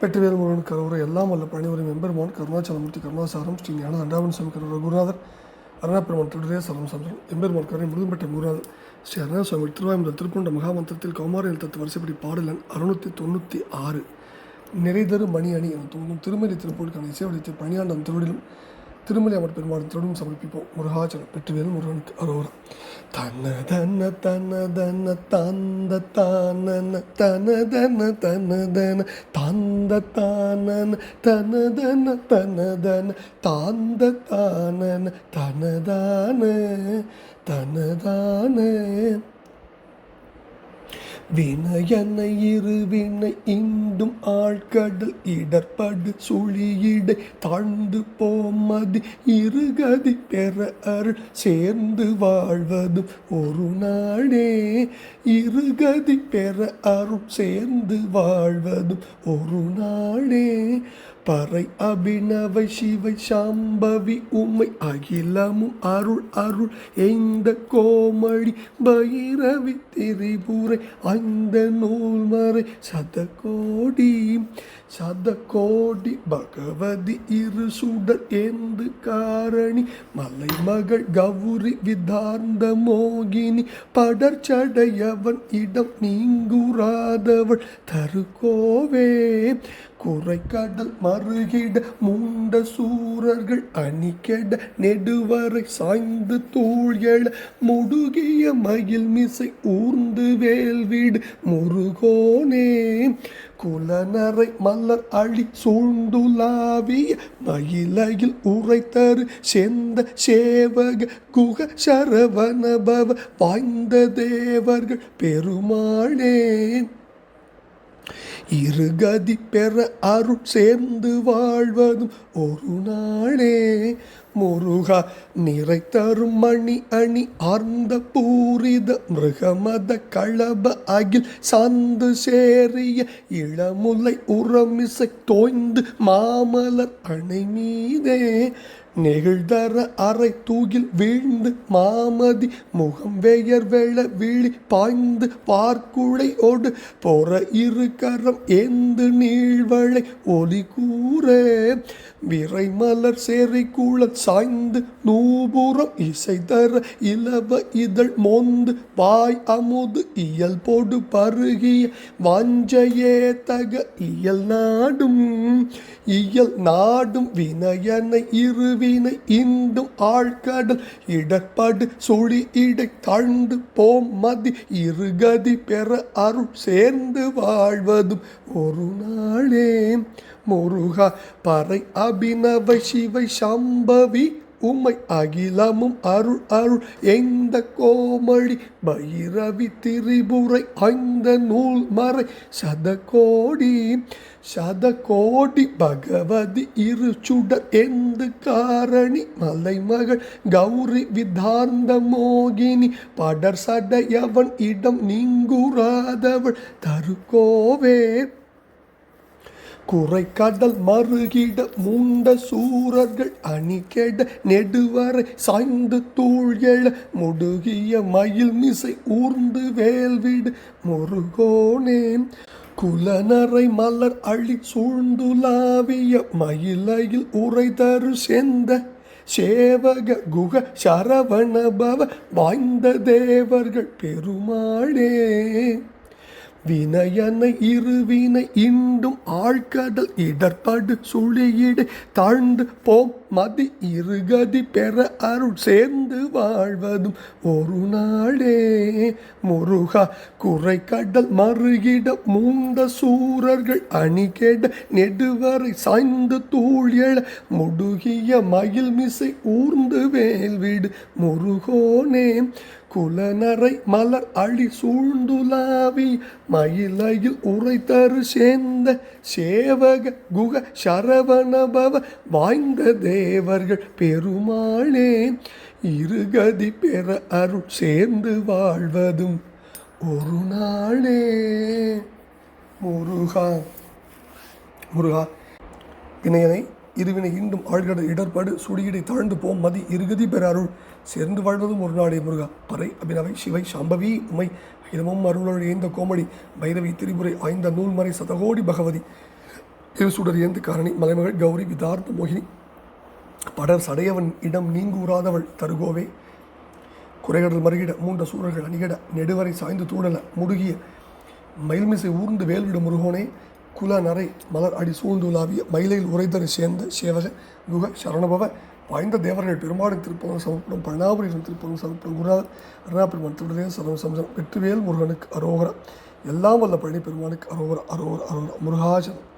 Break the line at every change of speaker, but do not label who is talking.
வெற்றிவேல் முருகன் கருவறை எல்லாம் வல்ல பணிவரும் எம்பெருமான் கருணாச்சலமூர்த்தி கருணாசாரம் ஸ்ரீ ஞான தண்டாவன் சுவாமி கருவறை குருநாதர் அருணாபெருமான் திருடரே சரம் சந்திரன் எம்பெருமான் கருணை முருகன்பெற்ற குருநாதர் ஸ்ரீ அருணா சுவாமி திருவாயுதல் திருப்பண்ட மகாமந்திரத்தில் கௌமாரியல் தத்து வரிசைப்படி பாடலன் அறுநூற்றி தொண்ணூற்றி ஆறு நிறைதரு மணி அணி என தோன்றும் திருமலை திருப்பூருக்கான இசைவடித்த பணியாண்டம் திருவிடிலும் திருமலை பெருமாள் திருடும் சமர்ப்பிப்போம் முருகாச்சலம் வெற்றிவேல் முருகனுக்கு அரோரம் தன்ன தன்ன தன்ன தன்ன தந்த தானன தன தன தன தன தந்த தானன தன தன தன தன தாந்த தானன தனதான தனதான வினையனை இருவினை இண்டும் ஆழ்கடல் இடர்படு சுழியிடை தாழ்ந்து போமதி இருகதி பெற அருள் சேர்ந்து வாழ்வதும் ஒரு நாடே இருகதி பெற அருள் சேர்ந்து வாழ்வதும் ஒரு நாடே பறை அபிநவை சிவை சாம்பவி உமை அகிலமும் அருள் அருள் எந்த கோமடி பைரவி திரிபுரை அந்த நூல்மறை சத கோடி சத கோடி பகவதி இரு சுடர் ஏந்து காரணி மலை மகள் கௌரி விதார்ந்த மோகினி படர்ச்சடையவன் இடம் நீங்குறாதவள் தருகோவே குறைக்கடல் மறுகிட மூண்ட சூரர்கள் அணிகெட நெடுவரை சாய்ந்து தூள் முடுகிய மயில் மிசை ஊர்ந்து வேல்வீடு முருகோனே. குலநரை மலர் அழி சூழ்ந்துலாவிய மயிலையில் உரைத்தரு செந்த சேவக குக சரவணபவ வாய்ந்த தேவர்கள் பெருமாளே. இருகதி பெற அருள் சேர்ந்து வாழ்வதும் ஒரு நாளே. முருகா நிறை தரும் மணி அணி ஆர்ந்த பூரித மிருகமத களப அகில் சாந்து சேரிய இளமுலை உரமிசை தோய்ந்து மாமலர் அணை மீதே. நெகிழ்தர அறை தூகில் வீழ்ந்து மாமதி முகம் வேயர் வெள வீழி பாய்ந்து பார்க்குழையோடு போற இரு கரம் ஏந்து நீழ்வளை ஒலி கூற. விரை மலர் சேரை கூழல் சாய்ந்து நூபுறம் இசை தர இலவ இதழ் மோந்து வாய் அமுது இயல் போடு பருகிய வாஞ்சையே தக இயல் நாடும். இயல் நாடும் வினயனை இருவி இருவினை இந்தும் ஆழ்கடல் இடர்படு சுழி இடை தாழ்ந்து போம் மதி இருகதி பெற அருள் சேர்ந்து வாழ்வதும் ஒரு நாளே. முருகா பறை அபிநவ சிவை சம்பவி உம்மை அகிலமும் அருள் அருள் எந்த கோமழி பைரவி திரிபுரை ஐந்த நூல் மறை சதகோடி சதகோடி பகவதி இரு சுடர் எந்த காரணி? மலைமகள் கௌரி விதார்ந்த மோகினி படர் சடையவன் இடம் நீங்குறாதவள் தருகோவே. குறைக்கடல் மறுகிட மூண்ட சூரர்கள் அணி அணிகெட நெடுவரை சாய்ந்து தூள் எழ முடுகிய மயில் மிசை ஊர்ந்து வேல்விடு முருகோனே குலநரை மலர் அழி சூழ்ந்துலாவிய மயிலையில் உரை தரு செந்த சேவக குக சரவணபவ வாய்ந்த தேவர்கள் பெருமாளே. வினையனை இருவினை இண்டும் ஆழ்கடல் இடர்படு சுழியிடை தாழ்ந்து போம் மதி இருகதி பெற அருள் சேர்ந்து வாழ்வதும் ஒரு நாளே. முருகா குறை கடல் மறுகிட மூண்ட சூரர்கள் அணி அணிகெட நெடுவரை சாய்ந்து தூள் எழ முடுகிய மயில் மிசை ஊர்ந்து வேல்விடு முருகோனே. குலநரை மலர் அழி சூழ்ந்துலாவி மயிலையில் உரைத்தரு சேர்ந்த சேவக குக சரவணபவ வாய்ந்ததே. தேவர்கள் பெருமாளே இருகதி பெற அருள் சேர்ந்து வாழ்வதும் ஒரு நாளே. முருகா முருகா வினையனை இருவினை ஈண்டும் ஆழ்கட இடர்பாடு சுடியிடை தாழ்ந்து போம் மதி இருகதி பெற அருள் சேர்ந்து வாழ்வதும் ஒரு நாளே முருகா. பறை அபிநவை சிவை சாம்பவி உமை அகிலமும் அருளோடு ஏந்த கோமடி பைரவி திரிபுரை ஆய்ந்த நூல்மறை சதகோடி பகவதி இருசுடர் ஏந்து காரணி மலைமகள் கௌரி விதார்த்த மோகினி படர் சடையவன் இடம் நீங்கூறாதவள் தருகோவே. குறைகடல் மறுகிட மூன்ற சூழல்கள் அணிகிட நெடுவரை சாய்ந்து தூடல முடுகிய மயில்மிசை ஊர்ந்து வேல்விட முருகோனே. குல நரை மலர் அடி சூழ்ந்துலாவிய மயிலையில் உரைதரு சேர்ந்த சேவக குக சரணபவ வாய்ந்த தேவர்கள் பெருமாடு திருப்பவன் சமர்ப்பணம் பழனாபுரம் திருப்பவன் சமர்ப்பணம் குருநாதர் அருணாபெருமான் திருடலே சரணம் சம்சம் வெற்றிவேல் முருகனுக்கு அரோகரம் எல்லாம் வல்ல பழனி பெருமானுக்கு அரோகர அரோகர அரோகர. முருகாசனம்